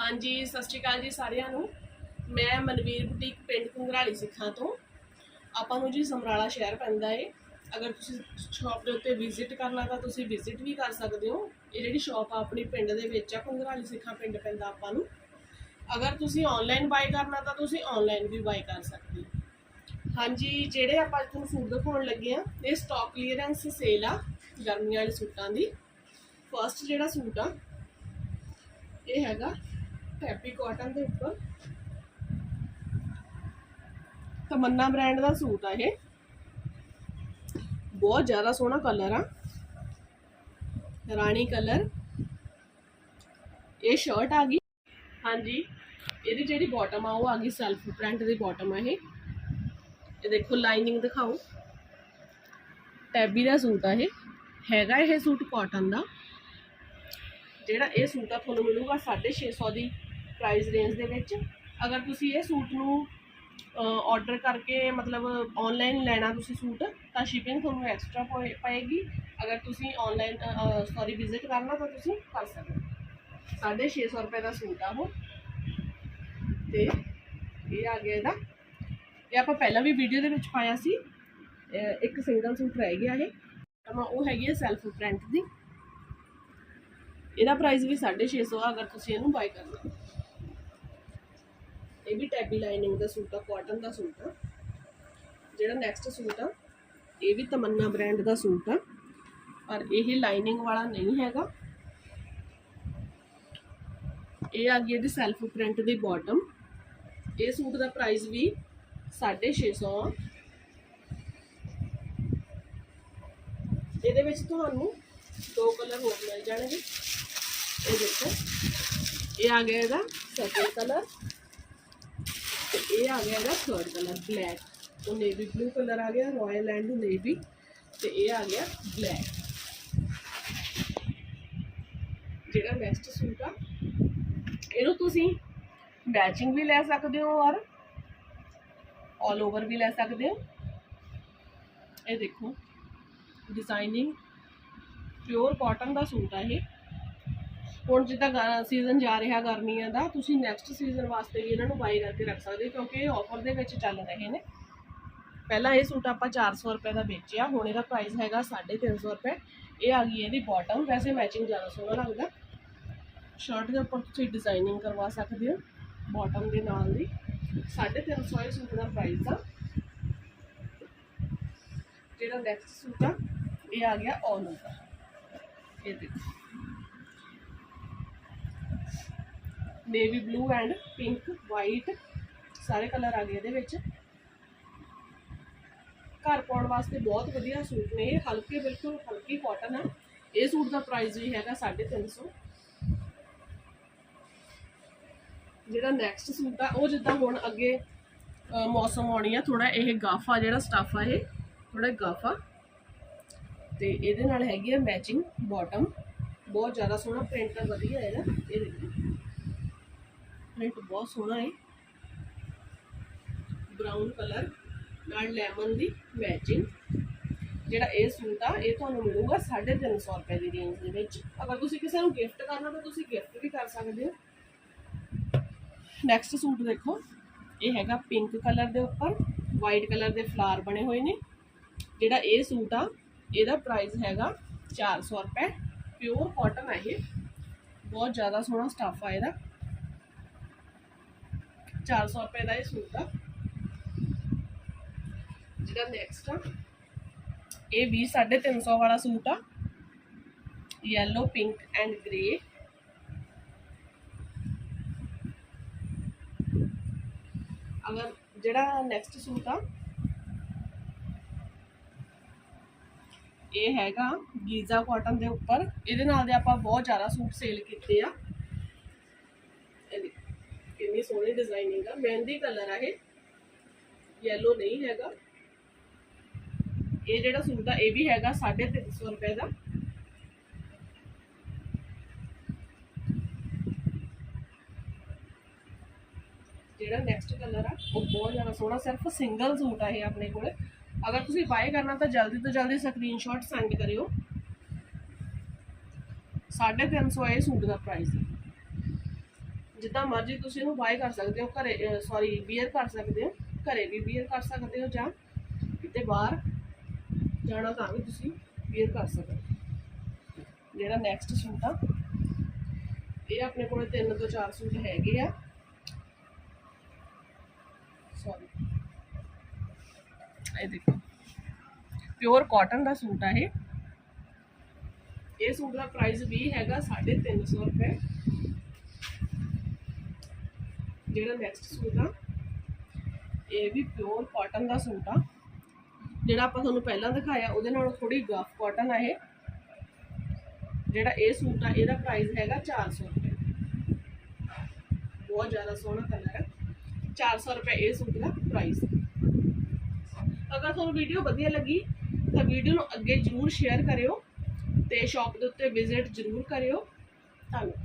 ਹਾਂਜੀ, ਸਤਿ ਸ਼੍ਰੀ ਅਕਾਲ ਜੀ ਸਾਰਿਆਂ ਨੂੰ। ਮੈਂ ਮਨਵੀਰ ਬੁਟੀਕ ਪਿੰਡ ਕੁੰਗਰਾਲੀ ਸਿੱਖਾਂ ਤੋਂ। ਆਪਾਂ ਨੂੰ ਜੀ ਸਮਰਾਲਾ ਸ਼ਹਿਰ ਪੈਂਦਾ ਏ। ਅਗਰ ਤੁਸੀਂ ਸ਼ਾਪ ਦੇ ਉੱਤੇ ਵਿਜ਼ਿਟ ਕਰਨਾ ਤਾਂ ਤੁਸੀਂ ਵਿਜ਼ਿਟ ਵੀ ਕਰ ਸਕਦੇ ਹੋ। ਇਹ ਜਿਹੜੀ ਸ਼ਾਪ ਆ, ਆਪਣੀ ਪਿੰਡ ਦੇ ਵਿੱਚ ਆ ਕੁੰਗਰਾਲੀ ਸਿੱਖਾਂ ਪਿੰਡ ਪੈਂਦਾ ਆਪਾਂ ਨੂੰ। ਅਗਰ ਤੁਸੀਂ ਆਨਲਾਈਨ ਬਾਈ ਕਰਨਾ ਤਾਂ ਤੁਸੀਂ ਆਨਲਾਈਨ ਵੀ ਬਾਈ ਕਰ ਸਕਦੇ ਹੋ। ਹਾਂਜੀ, ਜਿਹੜੇ ਆਪਾਂ ਅੱਜ ਤੁਹਾਨੂੰ ਸੂਟ ਦਿਖਾਉਣ ਲੱਗੇ ਆ, ਇਹ ਸਟਾਕ ਕਲੀਅਰੈਂਸ ਸੇਲ ਆ, ਗਰਮੀਆਂ ਵਾਲੇ ਸੂਟਾਂ ਦੀ। ਫਰਸਟ ਜਿਹੜਾ ਸੂਟ ਆ, ਇਹ ਹੈਗਾ ਹੈਪੀ ਕਾਟਨ ਦੇ ਉੱਪਰ। ਤਮੰਨਾ ਬ੍ਰਾਂਡ ਦਾ ਸੂਟ ਆ ਇਹ। ਬਹੁਤ ਜ਼ਿਆਦਾ ਸੋਹਣਾ ਕਲਰ ਆ। ਰਾਣੀ ਕਲਰ ਇਹ ਸ਼ਰਟ ਆ ਗਈ। ਹਾਂਜੀ, ਇਹਦੀ ਜਿਹੜੀ ਬਾਟਮ ਆ, ਉਹ ਆ ਗਈ ਸੈਲਫ ਪ੍ਰਿੰਟ ਦੀ ਬਾਟਮ ਆ ਇਹ। ਇਹ ਦੇਖੋ ਲਾਈਨਿੰਗ ਦਿਖਾਓ। ਟੈਬੀ ਦਾ ਸੂਟ ਆ ਇਹ। ਹੈਗਾ ਇਹ ਸੂਟ ਕਾਟਨ ਦਾ। ਜਿਹੜਾ ਇਹ ਸੂਟ ਆ, ਤੁਹਾਨੂੰ ਮਿਲੂਗਾ 650 ਦੀ। ਪ੍ਰਾਈਸ ਰੇਂਜ ਦੇ ਵਿੱਚ। ਅਗਰ ਤੁਸੀਂ ਇਹ ਸੂਟ ਨੂੰ ਆਰਡਰ ਕਰਕੇ ਮਤਲਬ ਆਨਲਾਈਨ ਲੈਣਾ ਤੁਸੀਂ ਸੂਟ, ਤਾਂ ਸ਼ਿਪਿੰਗ ਤੁਹਾਨੂੰ ਐਕਸਟਰਾ ਪਏਗੀ। ਅਗਰ ਤੁਸੀਂ ਆਨਲਾਈਨ ਸੌਰੀ ਵਿਜ਼ਿਟ ਕਰਨਾ ਤਾਂ ਤੁਸੀਂ ਕਰ ਸਕਦੇ ਹੋ। 650 ਰੁਪਏ ਦਾ ਸੂਟ ਆ ਉਹ। ਤੇ ਇਹ ਆ ਗਿਆ ਇਹਦਾ। ਇਹ ਆਪਾਂ ਪਹਿਲਾਂ ਵੀ ਵੀਡੀਓ ਦੇ ਵਿੱਚ ਪਾਇਆ ਸੀ। ਇੱਕ ਸਿੰਗਲ ਸੂਟ ਰਹਿ ਗਿਆ ਇਹ। ਤਾਂ ਉਹ ਹੈਗੀ ਹੈ ਸੈਲਫ ਪ੍ਰਿੰਟ ਦੀ। ਇਹਦਾ ਪ੍ਰਾਈਸ ਵੀ 650 ਆ, ਅਗਰ ਤੁਸੀਂ ਇਹਨੂੰ ਬਾਈ ਕਰਨਾ। ਇਹ ਵੀ ਟੈਬੀ ਲਾਈਨਿੰਗ ਦਾ ਸੂਟ ਆ ਕਾਟਨ ਦਾ ਸੂਟ ਆ। ਜਿਹੜਾ ਨੈਕਸਟ ਸੂਟ ਆ, ਇਹ ਵੀ ਤਮੰਨਾ ਬ੍ਰਾਂਡ ਦਾ ਸੂਟ ਆ। ਪਰ ਇਹ ਲਾਈਨਿੰਗ ਵਾਲਾ ਨਹੀਂ ਹੈਗਾ। ਇਹ ਆ ਗਈ ਇਹਦੀ ਸੈਲਫ ਪ੍ਰਿੰਟ ਦੀ ਬਾਟਮ ਇਹ ਸੂਟ ਦਾ ਪ੍ਰਾਈਸ ਵੀ 650 ਆ। ਇਹਦੇ ਵਿੱਚ ਤੁਹਾਨੂੰ ਦੋ ਕਲਰ ਹੋਰ ਮਿਲ ਜਾਣਗੇ। ਇਹ ਦੇਖੋ। ਇਹ ਆ ਗਿਆ ਇਹਦਾ ਸੈਕਿੰਡ ਕਲਰ ਤੇ ਇਹ ਆ ਗਿਆ ਇਹਦਾ ਥਰਡ ਕਲਰ ਬਲੈਕ ਉਹ ਨੇਵੀ ਬਲੂ ਕਲਰ ਆ ਗਿਆ ਰਾਇਲ ਐਂਡ ਨੇਵੀ ਤੇ ਇਹ ਆ ਗਿਆ ਬਲੈਕ ਜਿਹੜਾ ਨੈਕਸਟ ਸੂਟ ਆ ਇਹਨੂੰ ਤੁਸੀਂ ਮੈਚਿੰਗ ਵੀ ਲੈ ਸਕਦੇ ਹੋ ਔਰ ਆਲ ਓਵਰ ਵੀ ਲੈ ਸਕਦੇ ਹੋ ਇਹ ਦੇਖੋ ਡਿਜ਼ਾਈਨਿੰਗ ਪਿਓਰ ਕਾਟਨ ਦਾ ਸੂਟ ਆ ਇਹ ਹੁਣ ਜਿੱਦਾਂ ਸੀਜ਼ਨ ਜਾ ਰਿਹਾ ਗਰਮੀਆਂ ਦਾ, ਤੁਸੀਂ ਨੈਕਸਟ ਸੀਜ਼ਨ ਵਾਸਤੇ ਵੀ ਇਹਨਾਂ ਨੂੰ ਬਾਈ ਕਰਕੇ ਰੱਖ ਸਕਦੇ ਕਿਉਂਕਿ ਇਹ ਆਫਰ ਦੇ ਵਿੱਚ ਚੱਲ ਰਹੇ ਨੇ। ਪਹਿਲਾਂ ਇਹ ਸੂਟ ਆਪਾਂ 400 ਰੁਪਏ ਦਾ ਵੇਚਿਆ, ਹੁਣ ਇਹਦਾ ਪ੍ਰਾਈਸ ਹੈਗਾ 350 ਰੁਪਏ। ਇਹ ਆ ਗਈ ਇਹਦੀ ਬਾਟਮ ਵੈਸੇ ਮੈਚਿੰਗ ਜ਼ਿਆਦਾ ਸੋਹਣਾ ਲੱਗਦਾ। ਸ਼ਰਟ ਦੇ ਉੱਪਰ ਤੁਸੀਂ ਡਿਜ਼ਾਈਨਿੰਗ ਕਰਵਾ ਸਕਦੇ ਹੋ ਬਾਟਮ ਦੇ ਨਾਲ ਦੀ। 350 ਇਹ ਸੂਟ ਦਾ ਪ੍ਰਾਈਸ ਆ। ਜਿਹੜਾ ਨੈਕਸਟ ਸੂਟ ਆ, ਇਹ ਆ ਗਿਆ ਆਲ ਓਵਰ ਇਹ ਦੇਖੋ। Navy blue and pink white ਸਾਰੇ ਕਲਰ ਆ ਗਏ ਇਹਦੇ ਵਿੱਚ। ਘਰ ਪਾਉਣ ਵਾਸਤੇ ਬਹੁਤ ਵਧੀਆ ਸੂਟ ਨੇ ਇਹ। ਹਲਕੇ, ਬਿਲਕੁਲ ਹਲਕੀ ਕਾਟਨ ਆ। ਇਹ ਸੂਟ ਦਾ ਪ੍ਰਾਈਸ ਵੀ ਹੈਗਾ 350 ਜਿਹੜਾ ਨੈਕਸਟ ਸੂਟ ਆ, ਉਹ ਜਿੱਦਾਂ ਹੁਣ ਅੱਗੇ ਮੌਸਮ ਆਉਣੀ ਆ ਥੋੜਾ ਇਹ ਗਾਫਾ ਜਿਹੜਾ ਸਟਾਫ ਆ ਇਹ ਥੋੜਾ ਗਾਫਾ। ਤੇ ਇਹਦੇ ਨਾਲ ਹੈਗੀ ਆ ਮੈਚਿੰਗ ਬਾਟਮ ਬਹੁਤ ਜ਼ਿਆਦਾ ਸੋਹਣਾ ਪ੍ਰਿੰਟ ਆ, ਵਧੀਆ ਇਹਦਾ। ਇਹ ਦੇਖੋ। ਪ੍ਰਿੰਟ ਬਹੁਤ ਸੋਹਣਾ ਹੈ। ਬ੍ਰਾਊਨ ਕਲਰ ਨਾਲ ਲੈਮਨ ਦੀ ਮੈਚਿੰਗ ਜਿਹੜਾ ਇਹ ਸੂਟ ਆ, ਇਹ ਤੁਹਾਨੂੰ ਮਿਲੂਗਾ 350 ਰੁਪਏ ਦੀ ਰੇਂਜ ਦੇ ਵਿੱਚ। ਅਗਰ ਤੁਸੀਂ ਕਿਸੇ ਨੂੰ ਗਿਫਟ ਕਰਨਾ, ਤਾਂ ਤੁਸੀਂ ਗਿਫਟ ਵੀ ਕਰ ਸਕਦੇ ਹੋ। ਨੈਕਸਟ ਸੂਟ ਦੇਖੋ। ਇਹ ਹੈਗਾ ਪਿੰਕ ਕਲਰ ਦੇ ਉੱਪਰ। ਵਾਈਟ ਕਲਰ ਦੇ ਫਲਾਰ ਬਣੇ ਹੋਏ ਨੇ। ਜਿਹੜਾ ਇਹ ਸੂਟ ਆ, ਇਹਦਾ ਪ੍ਰਾਈਸ ਹੈਗਾ 400 ਰੁਪਏ। ਪਿਓਰ ਕਾਟਨ ਹੈ ਇਹ। ਬਹੁਤ ਜ਼ਿਆਦਾ ਸੋਹਣਾ ਸਟੱਫ ਆ ਇਹਦਾ। 400 ਰੁਪਏ ਦਾ ਇਹ ਸੂਟ ਆ। ਜਿਹੜਾ ਨੈਕਸਟ ਆ, ਇਹ ਵੀ 350 ਵਾਲਾ ਸੂਟ ਆ। ਯੈਲੋ ਪਿੰਕ ਐਂਡ ਗ੍ਰੇ ਅਗਰ ਜਿਹੜਾ ਨੈਕਸਟ ਸੂਟ ਆ, ਇਹ ਹੈਗਾ ਗੀਜ਼ਾ ਕਾਟਨ ਦੇ ਉੱਪਰ। ਇਹਦੇ ਨਾਲ ਦੇ ਆਪਾਂ ਬਹੁਤ ਜ਼ਿਆਦਾ ਸੂਟ ਸੇਲ ਕੀਤੇ ਆ। ਕਿੰਨੀ ਸੋਹਣੀ ਡਿਜ਼ਾਈਨਿੰਗ ਆ ਮਹਿੰਦੀ ਕਲਰ ਆ ਇਹ ਯੈਲੋ ਨਹੀਂ ਹੈਗਾ ਇਹ ਜਿਹੜਾ ਸੂਟ ਆ ਇਹ ਵੀ ਹੈਗਾ 350 ਰੁਪਏ ਦਾ ਜਿਹੜਾ ਨੈਕਸਟ ਕਲਰ ਆ ਉਹ ਬਹੁਤ ਜ਼ਿਆਦਾ ਸੋਹਣਾ ਸਿਰਫ ਸਿੰਗਲ ਸੂਟ ਆ ਇਹ ਆਪਣੇ ਕੋਲ ਅਗਰ ਤੁਸੀਂ ਬਾਏ ਕਰਨਾ ਤਾਂ ਜਲਦੀ ਤੋਂ ਜਲਦੀ ਸਕਰੀਨਸ਼ਾਟ ਸੈਂਡ ਕਰਿਓ 350 ਇਹ ਸੂਟ ਦਾ ਪ੍ਰਾਈਸ ਹੈ ਜਿੱਦਾਂ ਮਰਜ਼ੀ ਤੁਸੀਂ ਇਹਨੂੰ ਬਾਏ ਕਰ ਸਕਦੇ ਹੋ, ਘਰੇ ਸੌਰੀ ਵੀਅਰ ਕਰ ਸਕਦੇ ਹੋ, ਘਰੇ ਵੀ ਵੀਅਰ ਕਰ ਸਕਦੇ ਹੋ ਜਾਂ ਕਿਤੇ ਬਾਹਰ ਜਾਣਾ ਤਾਂ ਵੀ ਤੁਸੀਂ ਵੀਅਰ ਕਰ ਸਕਦੇ ਹੋ। ਜਿਹੜਾ ਨੈਕਸਟ ਸੂਟ ਆ। ਇਹ ਆਪਣੇ ਕੋਲ ਤਿੰਨ ਤੋਂ ਚਾਰ ਸੂਟ ਹੈਗੇ ਆ। ਸੌਰੀ ਇਹ ਦੇਖੋ। ਪਿਓਰ ਕਾਟਨ ਦਾ ਸੂਟ ਆ ਇਹ। ਇਹ ਸੂਟ ਦਾ ਪ੍ਰਾਈਸ ਵੀ ਹੈਗਾ 350 ਰੁਪਏ। ਜਿਹੜਾ ਨੈਕਸਟ ਸੂਟ ਆ, ਇਹ ਵੀ ਪਿਓਰ ਕਾਟਨ ਦਾ ਸੂਟ ਆ। ਜਿਹੜਾ ਆਪਾਂ ਤੁਹਾਨੂੰ ਪਹਿਲਾਂ ਦਿਖਾਇਆ, ਉਹਦੇ ਨਾਲ ਥੋੜੀ ਗਫ ਕਾਟਨ ਆ ਇਹ। ਜਿਹੜਾ ਇਹ ਸੂਟ ਆ, ਇਹਦਾ ਪ੍ਰਾਈਸ ਹੈਗਾ 400 ਰੁਪਏ। ਬਹੁਤ ਜ਼ਿਆਦਾ ਸੋਹਣਾ ਕਲਰ ਹੈ 400 ਰੁਪਏ ਇਹ ਸੂਟ ਦਾ ਪ੍ਰਾਈਸ ਅਗਰ ਤੁਹਾਨੂੰ ਵੀਡੀਓ ਵਧੀਆ ਲੱਗੀ, ਤਾਂ ਵੀਡੀਓ ਨੂੰ ਅੱਗੇ ਜਰੂਰ ਸ਼ੇਅਰ ਕਰਿਓ ਤੇ ਸ਼ਾਪ ਦੇ ਉੱਤੇ ਵਿਜ਼ਿਟ ਜਰੂਰ ਕਰਿਓ। ਧੰਨਵਾਦ।